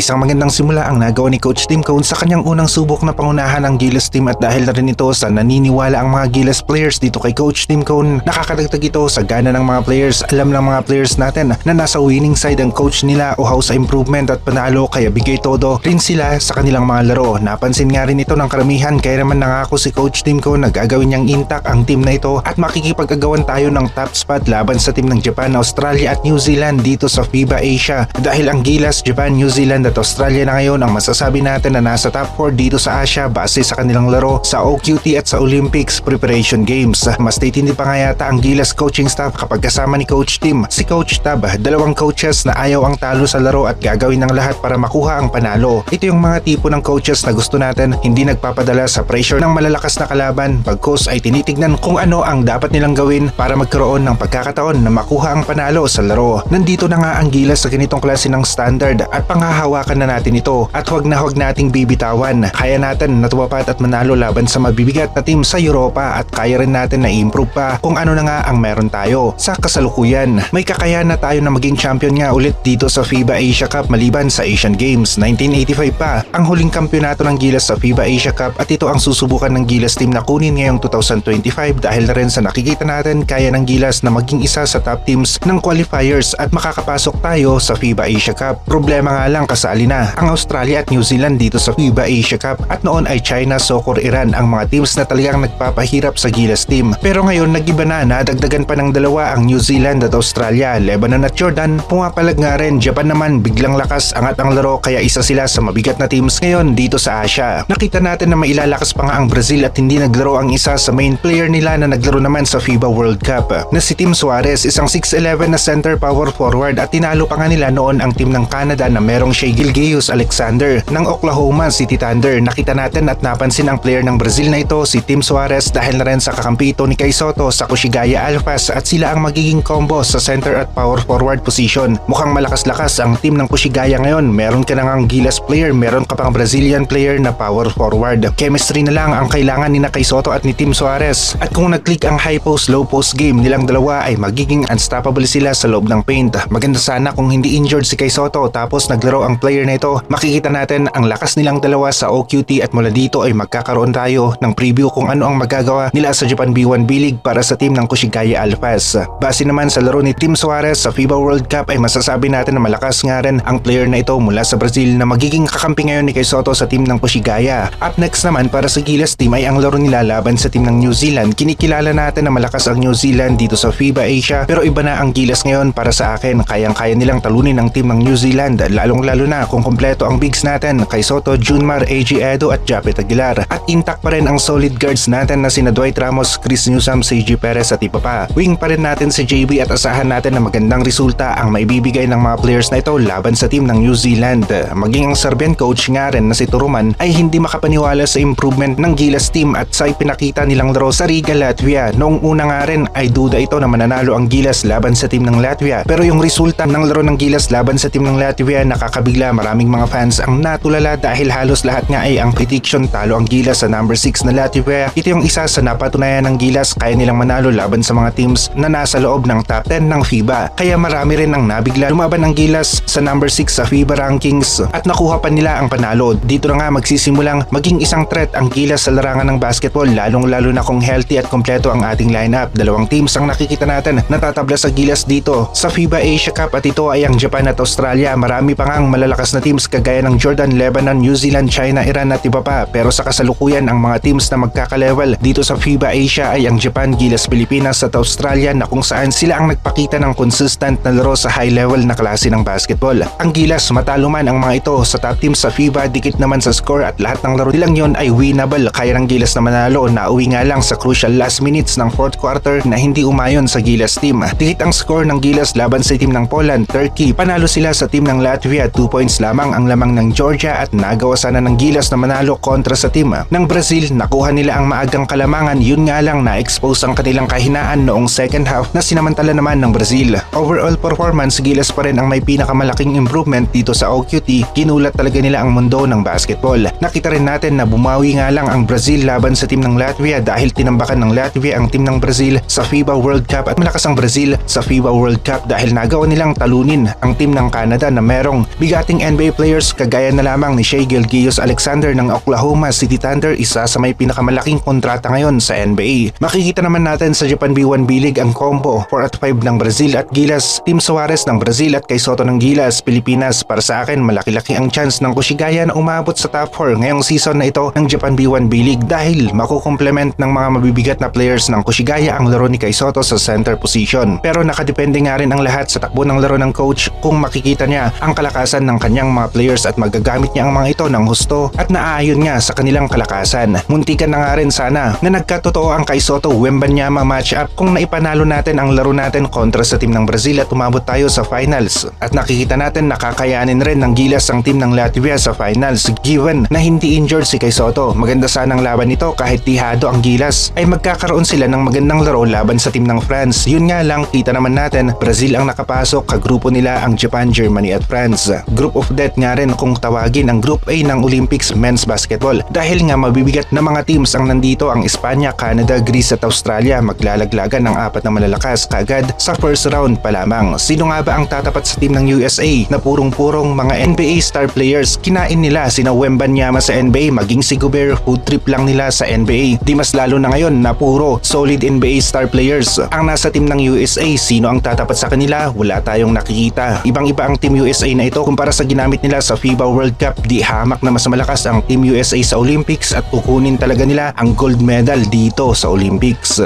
Isang magandang simula ang nagawa ni Coach Tim Cone sa kanyang unang subok na pangunahan ng Gilas team at dahil na rin ito sa naniniwala ang mga Gilas players dito kay Coach Tim Cone, nakakadagdag ito sa gana ng mga players. Alam ng mga players natin na nasa winning side ang coach nila o house improvement at panalo kaya bigay todo rin sila sa kanilang mga laro. Napansin nga rin ito ng karamihan kaya naman nangako si Coach Tim Cone na gagawin niyang intact ang team na ito at makikipag-agawan tayo ng top spot laban sa team ng Japan, Australia at New Zealand dito sa FIBA Asia. Dahil ang Gilas, Japan, New Zealand at Australia na ngayon ang masasabi natin na nasa top 4 dito sa Asia base sa kanilang laro sa OQT at sa Olympics Preparation Games. Mas titindi pa nga yata ang Gilas coaching staff kapag kasama ni Coach Tim. Si Coach Tab, dalawang coaches na ayaw ang talo sa laro at gagawin ng lahat para makuha ang panalo. Ito yung mga tipo ng coaches na gusto natin hindi nagpapadala sa pressure ng malalakas na kalaban pagkos ay tinitignan kung ano ang dapat nilang gawin para magkaroon ng pagkakataon na makuha ang panalo sa laro. Nandito na nga ang Gilas sa ganitong klase ng standard at panghahawakan na natin ito at huwag na huwag nating bibitawan. Kaya natin natuwapat at manalo laban sa mabibigat na team sa Europa at kaya rin natin na improve pa kung ano na nga ang meron tayo. Sa kasalukuyan, may kakayahan na tayo na maging champion nga ulit dito sa FIBA Asia Cup maliban sa Asian Games 1985 pa. Ang huling kampyonato ng Gilas sa FIBA Asia Cup at ito ang susubukan ng Gilas team na kunin ngayong 2025 dahil na rin sa nakikita natin kaya ng Gilas na maging isa sa top teams ng qualifiers at makakapasok tayo sa FIBA Asia Cup. Problema nga lang kasali na ang Australia at New Zealand dito sa FIBA Asia Cup at noon ay China, Soccer, Iran ang mga teams na talagang nagpapahirap sa Gilas team. Pero ngayon nagiba na nadagdagan pa ng dalawa ang New Zealand at Australia, Lebanon at Jordan. Pumapalag nga rin Japan naman biglang lakas angat ang laro kaya isa sila sa mabigat na teams ngayon dito sa Asia. Nakita natin na mailalakas pa nga ang Brazil at hindi naglaro ang isa sa main player nila na naglaro naman sa FIBA World Cup na si Tim Suarez, isang 6'11 na center power forward at tinalo pa nga nila noon ang team ng Canada na merong Shea Gilgeous Alexander ng Oklahoma City Thunder. Nakita natin at napansin ang player ng Brazil na ito si Tim Suarez dahil na rin sa kakampi ito ni Kai Soto sa Kushigaya Alphas at sila ang magiging combo sa center at power forward position. Mukhang malakas-lakas ang team ng Kushigaya ngayon. Meron ka na ngang Gilas player, meron ka pang Brazilian player na power forward. Chemistry na lang ang kailangan ni na Kai Soto at ni Tim Suarez. At kung nag-click ang high post low post game nilang dalawa ay magiging unstoppable sila sa loob ng paint. Maganda sana kung hindi injured si Kai Soto tapos naglaro ang player na ito. Makikita natin ang lakas nilang dalawa sa OQT at mula dito ay magkakaroon tayo ng preview kung ano ang magagawa nila sa Japan B1 B-League para sa team ng Kushigaya Alphas. Base naman sa laro ni Tim Suarez sa FIBA World Cup ay masasabi natin na malakas nga rin ang player na ito mula sa Brazil na magiging kakampi ngayon ni Kai Soto sa team ng Kushigaya. Up next naman para sa Gilas team ay ang laro nila laban sa team ng New Zealand. Kinikilala natin na malakas ang New Zealand dito sa FIBA Asia pero iba na ang Gilas ngayon para sa akin. Kayang-kaya nilang talunin ang team ng New Zealand lalong-lalo na kung kompleto ang bigs natin kay Soto, Junmar, AG Edo at Japet Aguilar. At intact pa rin ang solid guards natin na sina Dwight Ramos, Chris Newsom, CG Perez at iba pa. Wing pa rin natin si JB at asahan natin na magandang resulta ang maibibigay ng mga players na ito laban sa team ng New Zealand. Maging ang Serbian coach nga rin na si Turuman ay hindi makapaniwala sa improvement ng Gilas team at sa ipinakita nilang laro sa Riga, Latvia. Noong una nga rin ay duda ito na mananalo ang Gilas laban sa team ng Latvia. Pero yung resulta ng laro ng Gilas laban sa team ng Latvia nakakabigla maraming mga fans ang natulala dahil halos lahat nga ay ang prediction talo ang Gilas sa number 6 na Latvia. Ito yung isa sa napatunayan ng Gilas kaya nilang manalo laban sa mga teams na nasa loob ng top 10 ng FIBA. Kaya marami rin ang nabigla lumaban ang Gilas sa number 6 sa FIBA rankings at nakuha pa nila ang panalo. Dito na nga magsisimulang maging isang threat ang Gilas sa larangan ng basketball lalong lalo na kung healthy at kompleto ang ating lineup. Dalawang teams ang nakikita natin natatabla sa Gilas dito sa FIBA Asia Cup at ito ay ang Japan at Australia. Marami pa ngang malalakas na teams kagaya ng Jordan, Lebanon, New Zealand, China, Iran at iba pa. Pero sa kasalukuyan ang mga teams na magkakalevel dito sa FIBA Asia ay ang Japan, Gilas, Pilipinas at Australia na kung saan sila ang nagpakita ng consistent na laro sa high level na klase ng basketball. Ang Gilas matalo man ang mga ito sa top teams sa FIBA dikit naman sa score at lahat ng laro nilang yon ay winnable. Kaya ng Gilas na manalo na uwi nga lang sa crucial last minutes ng fourth quarter na hindi umayon sa Gilas team. Dikit ang score ng Gilas laban sa team ng Poland, Turkey. Panalo sila sa team ng Latvia 2 points lamang ang lamang ng Georgia at nagawa sana ng Gilas na manalo kontra sa team ng Brazil. Nakuha nila ang maagang kalamangan yun nga lang na-expose ang kanilang kahinaan noong second half na sinamantala naman ng Brazil. Overall performance, Gilas pa rin ang may pinakamalaking improvement dito sa OQT. Kinulat talaga nila ang mundo ng basketball. Nakita rin natin na bumawi nga lang ang Brazil laban sa team ng Latvia dahil tinambakan ng Latvia ang team ng Brazil sa FIBA World Cup at malakas ang Brazil sa FIBA World Cup dahil nagawa nilang talunin ang team ng Canada na merong bigati dating NBA players kagaya na lamang ni Shea Gilgeous Alexander ng Oklahoma City Thunder isa sa may pinakamalaking kontrata ngayon sa NBA. Makikita naman natin sa Japan B1 B-League ang combo 4 at 5 ng Brazil at Gilas, Team Suarez ng Brazil at kay Soto ng Gilas, Pilipinas. Para sa akin, malaki-laki ang chance ng Kushigaya na umabot sa top 4 ngayong season na ito ng Japan B1 B-League dahil makukomplement ng mga mabibigat na players ng Kushigaya ang laro ni Kai Soto sa center position. Pero nakadepende nga rin ang lahat sa takbo ng laro ng coach kung makikita niya ang kalakasan ng kanyang mga players at magagamit niya ang mga ito ng husto at naaayon nga sa kanilang kalakasan. Muntikan na nga rin sana na nagkatotoo ang Kai Soto Wembanyama matchup kung naipanalo natin ang laro natin kontra sa team ng Brazil at umabot tayo sa finals. At nakikita natin nakakayanin rin ng gilas ang team ng Latvia sa finals given na hindi injured si Kai Soto. Maganda sana ang laban nito kahit tihado ang gilas ay magkakaroon sila ng magandang laro laban sa team ng France. Yun nga lang kita naman natin Brazil ang nakapasok kagrupo nila ang Japan, Germany at France. Group of death nga rin kung tawagin ang Group A ng Olympics Men's Basketball dahil nga mabibigat na mga teams ang nandito ang Espanya, Canada, Greece at Australia maglalaglagan ng apat na malalakas kagad sa first round pa lamang. Sino nga ba ang tatapat sa team ng USA na purong-purong mga NBA star players? Kinain nila sina Wembanyama sa NBA maging si Gobert food trip lang nila sa NBA. Di mas lalo na ngayon na puro solid NBA star players. Ang nasa team ng USA, sino ang tatapat sa kanila? Wala tayong nakikita. Ibang-iba ang team USA na ito kumpara sa ginamit nila sa FIBA World Cup. Di hamak na mas malakas ang team USA sa Olympics at kukunin talaga nila ang gold medal dito sa Olympics.